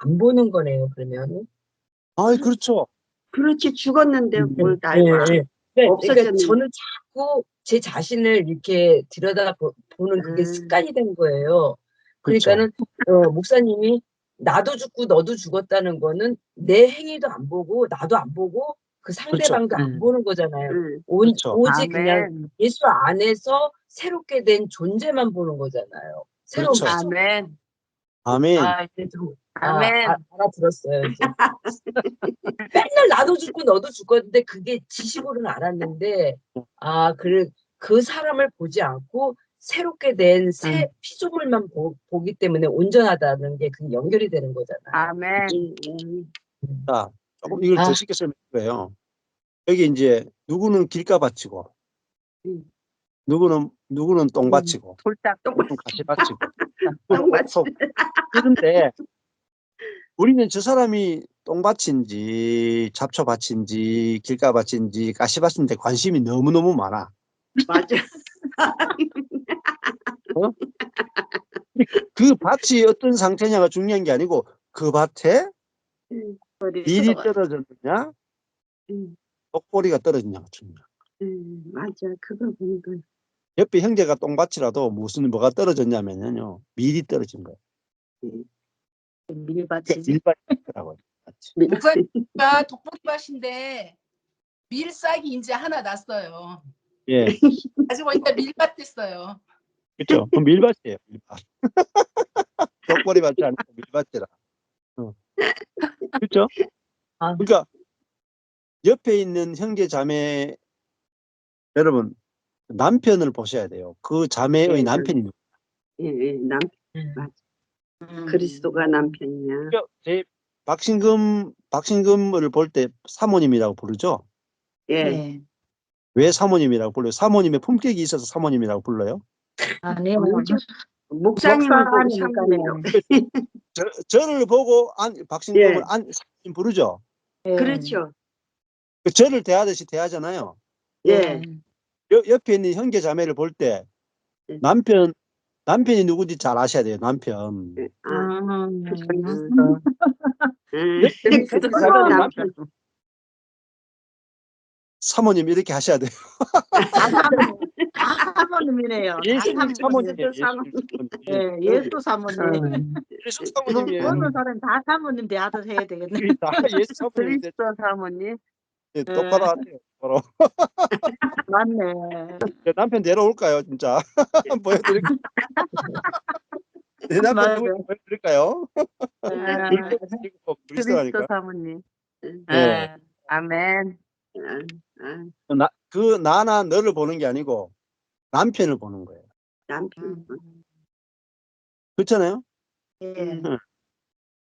안 보는 거네요, 그러면. 아, 그렇죠. 그렇지 죽었는데 음, 뭘날 예, 봐. 예. 그러니까, 그러니까 없어졌네. 저는 자꾸 제 자신을 이렇게 들여다 보- 보는 그게 음. 습관이 된 거예요. 그렇죠. 그러니까는 어, 목사님이 나도 죽고 너도 죽었다는 거는 내 행위도 안 보고 나도 안 보고 그 상대방도 안 음. 보는 거잖아요. 응. 오, 그렇죠. 오직 그냥 아멘. 예수 안에서 새롭게 된 존재만 보는 거잖아요. 새로운 그렇죠. 아멘. 아멘. 아, 이제 좀 아, 아멘. 아, 알아들었어요. 이제. 맨날 나도 죽고 너도 죽었는데 그게 지식으로는 알았는데 아, 그, 그 사람을 보지 않고 새롭게 된새 피조물만 보, 보기 때문에 온전하다는 게 그 연결이 되는 거잖아요. 아멘. 자, 조금 이걸 더 아. 쉽게 설명할 거예요. 여기 이제 누구는 길가 바치고, 음. 누구는 누구는 똥 음. 바치고, 돌짝 똥 가시 바치고. 똥 바치- 그런데 우리는 저 사람이 똥 바친지, 잡초 바친지, 길가 바친지, 가시 바친데 관심이 너무 너무 많아. 맞아. 그 밭이 어떤 상태냐가 중요한 게 아니고 그 밭에 밀이 떨어졌느냐, 응. 독보리가 떨어졌냐가 중요해. 응, 맞아. 그거 거. 옆에 형제가 똥밭이라도 무슨 뭐가 떨어졌냐면요 밀이 떨어진 거예요. 밀밭이. 밀밭이라고. 목사님과 독보리밭인데 밀싹이 이제 하나 났어요. 예, 아직 보니까 밀밭 됐어요. 그렇죠. 그 밀밭이에요. 밀밭. 독보리 밭이 아니고 밀밭이라. 어. 그렇죠. 아. 그러니까 옆에 있는 형제 자매 여러분 남편을 보셔야 돼요. 그 자매의 예, 남편이 누구? 예, 예, 남 음. 그리스도가 남편이야. 제 박신금 박신금을 볼 때 사모님이라고 부르죠. 예. 네. 왜 사모님이라고 불러요? 사모님의 품격이 있어서 사모님이라고 불러요. 아니요. 목사님을 보고. 사모예요. 저, 저를 보고 안 박신금을 예. 안 사모님 부르죠. 예. 그렇죠. 그 저를 대하듯이 대하잖아요. 예. 옆, 옆에 있는 형제 자매를 볼때 예. 남편 남편이 누군지 잘 아셔야 돼요. 남편. 아, 음, 음. 음. 남편. 사모님 이렇게 하셔야 돼요. 다 사모님, 다 예수 사모님. 사모님이에요. 예수 사모님. 예, 예수 사모님. 예수 뭐, 사모님이에요. 모든 사람 다 사모님 대하듯 해야 되겠네. 다 예수 사모님 그리스도 사모님. 예, 똑바로 하세요. 똑바로. 맞네. 제 남편 데려올까요, 진짜? 보여드릴까요? 내 남편 맞아요. 누구 보여드릴까요? 아, 그리스도 그리스도. 사모님. 네. 아멘. 아, 아, 나, 그 나나 너를 보는 게 아니고 남편을 보는 거예요. 남편. 그렇잖아요? 예.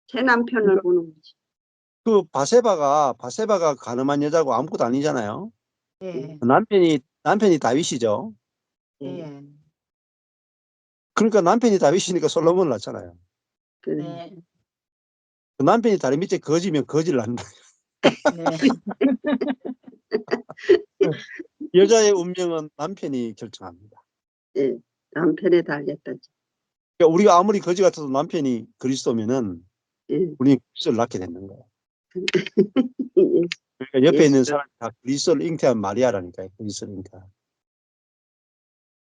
제 남편을 보는 거지. 그 바세바가 바세바가 가늠한 여자고 아무것도 아니잖아요. 예. 남편이 남편이 다윗이죠. 예. 그러니까 남편이 다윗이니까 솔로몬을 낳잖아요. 그래. 네. 그 남편이 다리 밑에 거지면 거지를 낳는다. 네. 여자의 운명은 남편이 결정합니다. 예. 남편에 달렸다지. 그러니까 우리가 아무리 거지 같아도 남편이 그리스도면은 예. 우리는 그리스도를 낳게 되는 거예요. 예. 그러니까 옆에 있는 예수. 사람이 다 그리스도를 잉태한 마리아라니까요. 그리스도를 잉태한.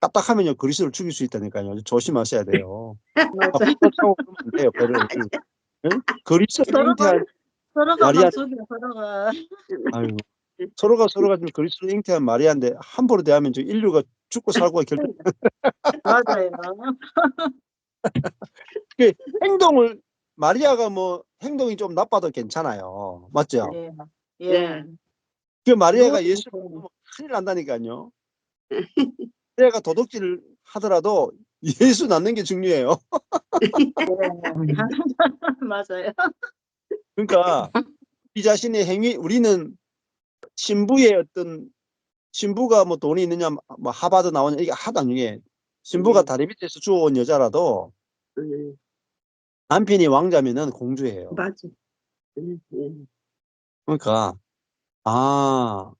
까딱하면요 그리스도를 죽일 수 있다니까요. 조심하셔야 돼요. 맞아. 또 타고 그러면 안 돼요. 배를. 응? 그리스도를 잉태한 서로가 마리아- 막 속여 서로가. 아유, 서로가 서로가 지금 그리스도를 잉태한 마리아인데 함부로 대하면 저 인류가 죽고 살고가 결정. 맞아요. 그 행동을 마리아가 뭐 행동이 좀 나빠도 괜찮아요. 맞죠? 예. 예. 예. 그 마리아가 예수. 믿으면 큰일 난다니까요. 마리아가 도둑질 하더라도 예수 낳는 게 중요해요. 예. 맞아요. 그러니까 이 자신의 행위 우리는 신부의 어떤 신부가 뭐 돈이 있느냐 뭐 하바드 나오냐 이게 하도 안 중요해. 신부가 음. 다리 밑에서 주워온 여자라도 음, 남편이 왕자면은 공주예요. 맞아. 예, 예. 그러니까 아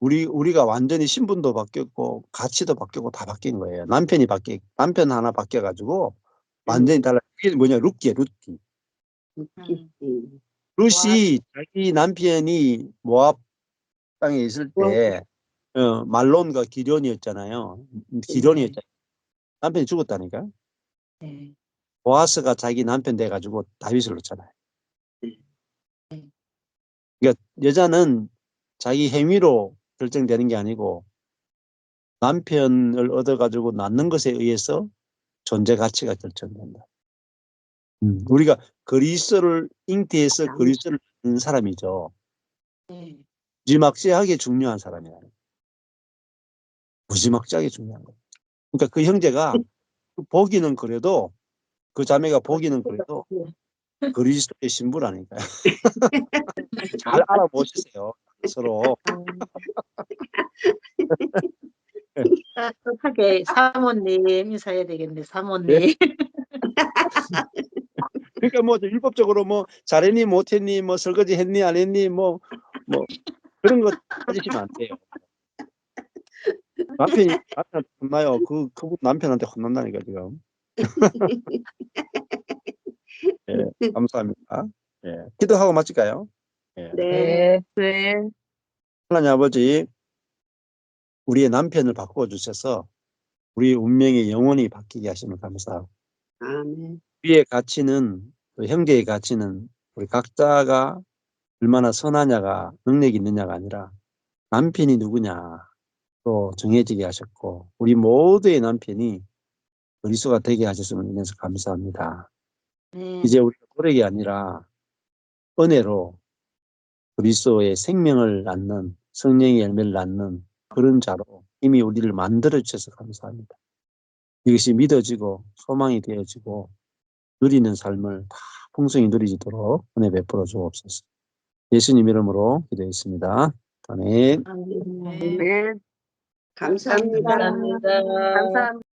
우리 우리가 완전히 신분도 바뀌었고 가치도 바뀌고 다 바뀐 거예요. 남편이 바뀌 남편 하나 바뀌어 가지고 완전히 달라. 이게 뭐냐 루키야 루키. 웃기. 음. 룻이 자기 남편이 모압 땅에 있을 때 어, 말론과 기련이었잖아요. 기련이었잖아요. 남편이 죽었다니까. 네. 보아스가 자기 남편 돼 가지고 다윗을 놓잖아요. 네. 그러니까 여자는 자기 행위로 결정되는 게 아니고 남편을 얻어 가지고 낳는 것에 의해서 존재 가치가 결정된다. 음, 우리가 그리스도를 잉태해서 그리스도를 낳는 사람이죠. 네. 무지막지하게 중요한 사람이야. 무지막지하게 중요한 거. 그러니까 그 형제가 보기는 그래도 그 자매가 보기는 그래도 그리스도의 신부라니까요. 잘 알아보시세요. 서로. 따뜻하게 사모님 인사해야 되겠네, 사모님. 그러니까 뭐 율법적으로 뭐 잘했니 못했니 뭐 설거지 했니 안 했니 뭐 뭐 그런 거 따지시면 안 돼요. 남편이 남편한테 혼나요. 그 그분 남편한테 혼난다니까 지금. 예, 감사합니다. 예, 기도하고 마칠까요? 예. 네. 네. 하나님 아버지, 우리의 남편을 바꾸어 주셔서 우리의 운명이 영원히 바뀌게 하시면 감사하고 아멘. 우리의 가치는 또 형제의 가치는 우리 각자가 얼마나 선하냐가 능력이 있느냐가 아니라 남편이 누구냐 또 정해지게 하셨고 우리 모두의 남편이 그리스도가 되게 하셨음을 인해서 감사합니다. 네. 이제 우리가 노력이 아니라 은혜로 그리스도의 생명을 낳는 성령의 열매를 낳는 그런 자로 이미 우리를 만들어 주셔서 감사합니다. 이것이 믿어지고 소망이 되어지고 누리는 삶을 다 풍성히 누리지도록 은혜 베풀어 주옵소서. 예수님 이름으로 기도했습니다. 아멘. 아멘. 네. 감사합니다. 감사합니다. 감사합니다.